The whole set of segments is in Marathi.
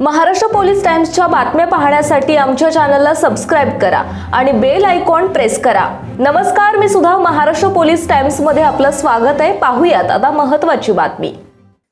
महाराष्ट्र पोलीस टाइम्सच्या बातम्या पाहण्यासाठी आमच्या चॅनलला सबस्क्राईब करा आणि बेल आयकॉन प्रेस करा. नमस्कार मी सुद्धा महाराष्ट्र पोलीस टाइम्समध्ये आपलं स्वागत आहे. पाहूयात आता महत्वाची बातमी.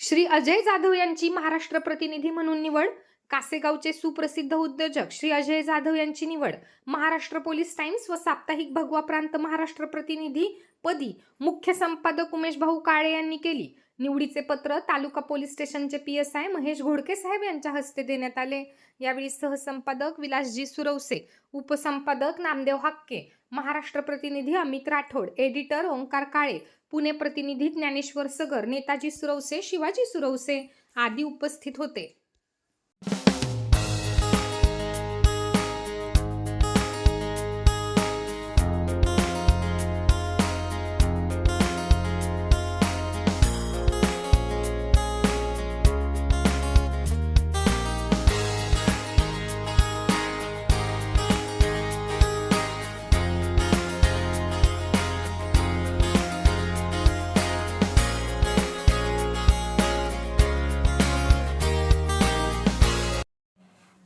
श्री अजय जाधव यांची महाराष्ट्र प्रतिनिधी म्हणून निवड कासेगावचे सुप्रसिद्ध उद्योजक श्री अजय जाधव यांची निवड महाराष्ट्र पोलीस टाइम्स व साप्ताहिक भगवा प्रांत महाराष्ट्र प्रतिनिधी पदी मुख्य संपादक उमेश भाऊ काळे यांनी केली. निवडीचे पत्र तालुका पोलीस स्टेशनचे P S I Mahesh Ghodke साहेब यांच्या हस्ते देण्यात आले. यावेळी सहसंपादक विलासजी सुरवसे उपसंपादक नामदेव हाक्के महाराष्ट्र प्रतिनिधी अमित राठोड एडिटर ओंकार काळे पुणे प्रतिनिधी ज्ञानेश्वर सगर नेताजी सुरवसे शिवाजी सुरवसे आदी उपस्थित होते.